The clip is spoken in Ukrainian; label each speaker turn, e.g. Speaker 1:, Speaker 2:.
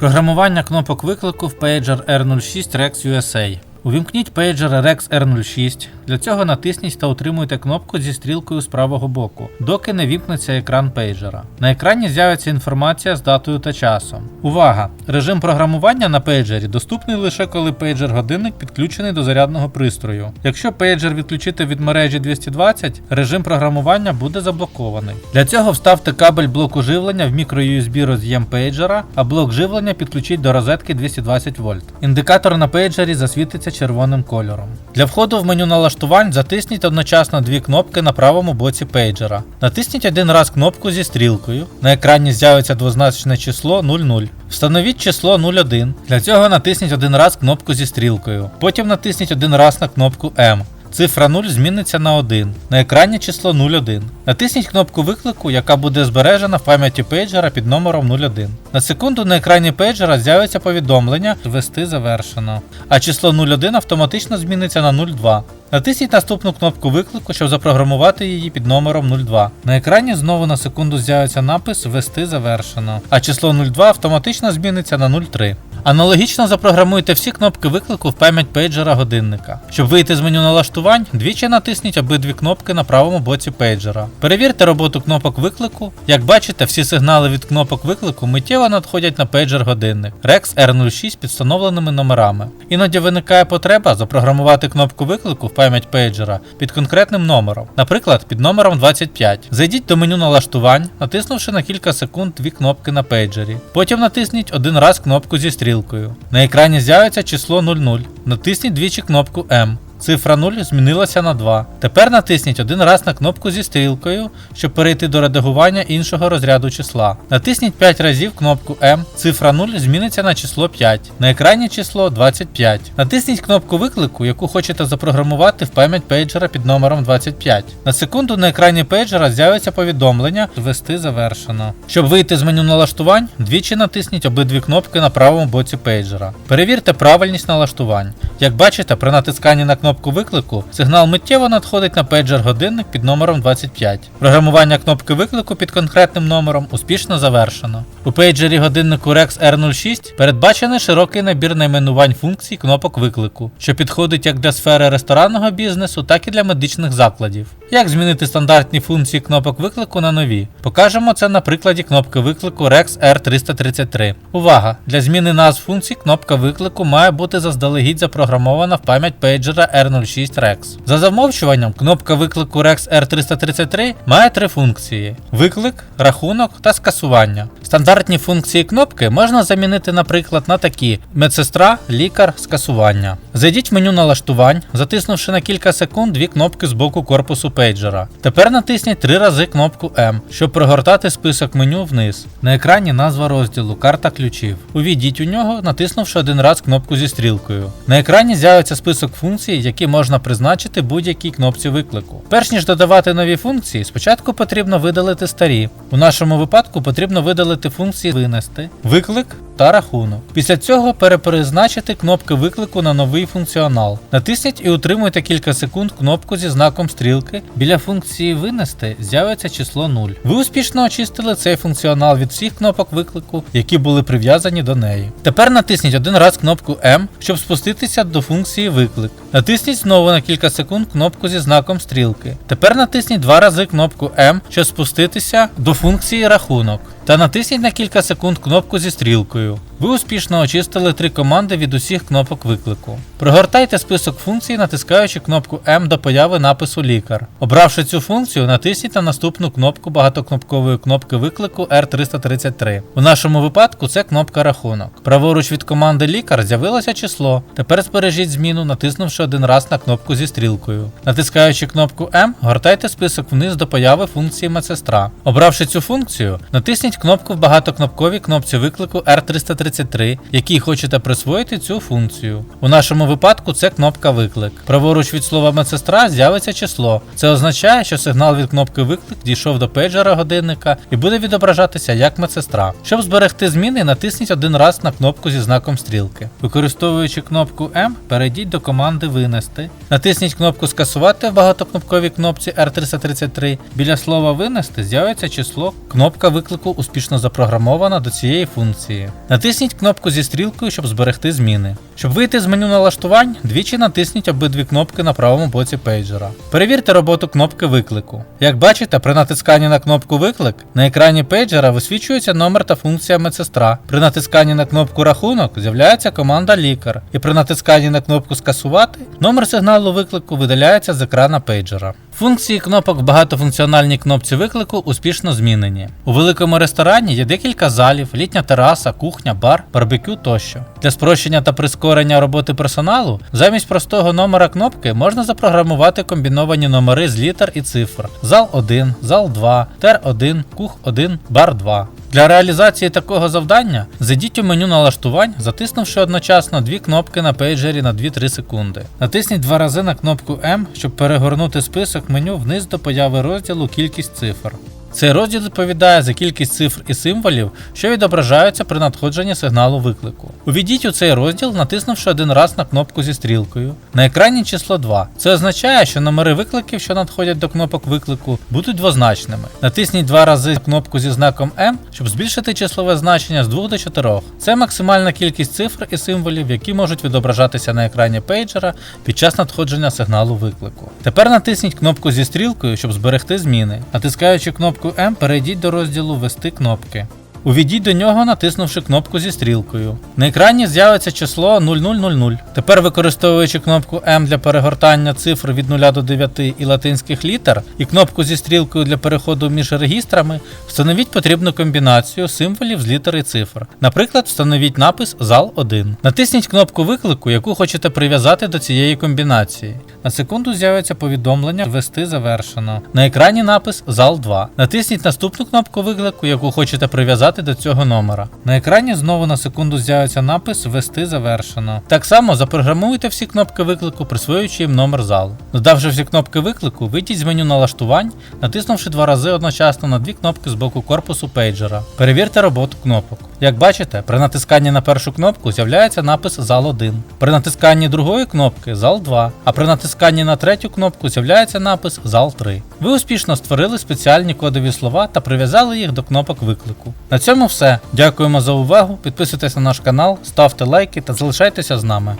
Speaker 1: Програмування кнопок виклику в Pager R06 Rex USA. Увімкніть пейджер Rex R06. Для цього натисніть та утримуйте кнопку зі стрілкою з правого боку, доки не вімкнеться екран пейджера. На екрані з'явиться інформація з датою та часом. Увага! Режим програмування на пейджері доступний лише коли пейджер-годинник підключений до зарядного пристрою. Якщо пейджер відключити від мережі 220, режим програмування буде заблокований. Для цього вставте кабель блоку живлення в мікро-USB роз'єм пейджера, а блок живлення підключіть до розетки 220 вольт. Індикатор на пейджері засвітиться червоним кольором. Для входу в меню налаштувань затисніть одночасно дві кнопки на правому боці пейджера. Натисніть один раз кнопку зі стрілкою. На екрані з'явиться двозначне число 00. Встановіть число 01. Для цього натисніть один раз кнопку зі стрілкою. Потім натисніть один раз на кнопку М. Цифра 0 зміниться на 1. На екрані число 01. Натисніть кнопку виклику, яка буде збережена в пам'яті пейджера під номером 01. На секунду на екрані пейджера з'явиться повідомлення Ввести завершено. А число 01 автоматично зміниться на 02. Натисніть наступну кнопку виклику, щоб запрограмувати її під номером 02. На екрані знову на секунду з'явиться напис Ввести завершено. А число 02 автоматично зміниться на 03. Аналогічно запрограмуйте всі кнопки виклику в пам'ять пейджера годинника. Щоб вийти з меню налаштувань, двічі натисніть обидві кнопки на правому боці пейджера. Перевірте роботу кнопок виклику. Як бачите, всі сигнали від кнопок виклику миттєво надходять на пейджер годинник Rex R06 під встановленими номерами. Іноді виникає потреба запрограмувати кнопку виклику в пам'ять пейджера під конкретним номером, наприклад, під номером 25. Зайдіть до меню налаштувань, натиснувши на кілька секунд дві кнопки на пейджері. Потім натисніть один раз кнопку зі стрілкою. На екрані з'явиться число 00. Натисніть двічі кнопку М. Цифра 0 змінилася на 2. Тепер натисніть один раз на кнопку зі стрілкою, щоб перейти до редагування іншого розряду числа. Натисніть 5 разів кнопку М. Цифра 0 зміниться на число 5. На екрані число 25. Натисніть кнопку виклику, яку хочете запрограмувати в пам'ять пейджера під номером 25. На секунду на екрані пейджера з'явиться повідомлення Ввести завершено. Щоб вийти з меню налаштувань, двічі натисніть обидві кнопки на правому боці пейджера. Перевірте правильність налаштувань. Як бачите, при натисканні на кнопку виклику сигнал миттєво надходить на пейджер годинник під номером 25. Програмування кнопки виклику під конкретним номером успішно завершено. У пейджері годиннику Rex R06 передбачений широкий набір найменувань функцій кнопок виклику, що підходить як для сфери ресторанного бізнесу, так і для медичних закладів. Як змінити стандартні функції кнопок виклику на нові? Покажемо це на прикладі кнопки виклику Rex R333. Увага! Для зміни назв функцій кнопка виклику має бути заздалегідь запрограмована в пам'ять пейджера R06 Rex. За замовчуванням, кнопка виклику Rex R333 має три функції: виклик, рахунок та скасування. Стандартні функції кнопки можна замінити, наприклад, на такі: медсестра, лікар, скасування. Зайдіть в меню налаштувань, затиснувши на кілька секунд дві кнопки з боку корпусу пейджера. Тепер натисніть три рази кнопку М, щоб прогортати список меню вниз. На екрані назва розділу Карта ключів. Увійдіть у нього, натиснувши один раз кнопку зі стрілкою. На екрані з'явиться список функцій, які можна призначити будь-якій кнопці виклику. Перш ніж додавати нові функції, спочатку потрібно видалити старі. У нашому випадку потрібно видалити функції винести, виклик та рахунок. Після цього перепризначити кнопки виклику на новий функціонал. Натисніть і утримуйте кілька секунд кнопку зі знаком стрілки. Біля функції винести з'явиться число 0. Ви успішно очистили цей функціонал від всіх кнопок виклику, які були прив'язані до неї. Тепер натисніть один раз кнопку М, щоб спуститися до функції виклик. Натисніть знову на кілька секунд кнопку зі знаком стрілки. Тепер натисніть два рази кнопку М, щоб спуститися до функції рахунок. Та натисніть на кілька секунд кнопку зі стрілкою. Ви успішно очистили три команди від усіх кнопок виклику. Прогортайте список функцій, натискаючи кнопку М до появи напису Лікар. Обравши цю функцію, натисніть на наступну кнопку багатокнопкової кнопки виклику R333. У нашому випадку це кнопка рахунок. Праворуч від команди Лікар з'явилося число. Тепер збережіть зміну, натиснувши один раз на кнопку зі стрілкою. Натискаючи кнопку М, гортайте список вниз до появи функції медсестра. Обравши цю функцію, натисніть кнопку в багатокнопковій кнопці виклику R333, якій хочете присвоїти цю функцію. У нашому випадку це кнопка виклик. Праворуч від слова медсестра з'явиться число. Це означає, що сигнал від кнопки виклик дійшов до пейджера годинника і буде відображатися як медсестра. Щоб зберегти зміни, натисніть один раз на кнопку зі знаком стрілки. Використовуючи кнопку М, перейдіть до команди Винести. Натисніть кнопку Скасувати в багатокнопковій кнопці R333. Біля слова Винести з'явиться число. Кнопка виклику успішно запрограмована до цієї функції. Натисніть Натисніть кнопку зі стрілкою, щоб зберегти зміни. Щоб вийти з меню налаштувань, двічі натисніть обидві кнопки на правому боці пейджера. Перевірте роботу кнопки виклику. Як бачите, при натисканні на кнопку Виклик на екрані пейджера висвічується номер та функція медсестра. При натисканні на кнопку Рахунок з'являється команда Лікар. І при натисканні на кнопку Скасувати номер сигналу виклику видаляється з екрана пейджера. Функції кнопок в багатофункціональній кнопці виклику успішно змінені. У великому ресторані є декілька залів, літня тераса, кухня, бар, барбекю тощо. Для спрощення та прискорення роботи персоналу замість простого номера кнопки можна запрограмувати комбіновані номери з літер і цифр: зал 1, зал 2, тер 1, кух 1, бар 2. Для реалізації такого завдання зайдіть у меню налаштувань, затиснувши одночасно дві кнопки на пейджері на 2-3 секунди. Натисніть два рази на кнопку М, щоб перегорнути список меню вниз до появи розділу Кількість цифр. Цей розділ відповідає за кількість цифр і символів, що відображаються при надходженні сигналу виклику. Увійдіть у цей розділ, натиснувши один раз на кнопку зі стрілкою. На екрані число 2. Це означає, що номери викликів, що надходять до кнопок виклику, будуть двозначними. Натисніть два рази кнопку зі знаком М, щоб збільшити числове значення з 2 до 4. Це максимальна кількість цифр і символів, які можуть відображатися на екрані пейджера під час надходження сигналу виклику. Тепер натисніть кнопку зі стрілкою, щоб зберегти зміни. Натискаючи кнопку М, перейдіть до розділу Вести кнопки. Увійдіть до нього, натиснувши кнопку зі стрілкою. На екрані з'явиться число 0000. Тепер, використовуючи кнопку М для перегортання цифр від 0 до 9 і латинських літер, і кнопку зі стрілкою для переходу між регістрами, встановіть потрібну комбінацію символів з літер і цифр. Наприклад, встановіть напис Зал 1. Натисніть кнопку виклику, яку хочете прив'язати до цієї комбінації. На секунду з'явиться повідомлення Ввести завершено. На екрані напис Зал 2. Натисніть наступну кнопку виклику, яку хочете прив'язати до цього номера. На екрані знову на секунду з'явиться напис Ввести завершено. Так само запрограмуйте всі кнопки виклику, присвоюючи їм номер залу. Додавши всі кнопки виклику, вийдіть з меню налаштувань, натиснувши два рази одночасно на дві кнопки з боку корпусу пейджера. Перевірте роботу кнопок. Як бачите, при натисканні на першу кнопку з'являється напис Зал 1. При натисканні другої кнопки Зал 2, а при натисканні на третю кнопку з'являється напис Зал 3. Ви успішно створили спеціальні кодові слова та прив'язали їх до кнопок виклику. На цьому все. Дякуємо за увагу. Підписуйтесь на наш канал, ставте лайки та залишайтеся з нами.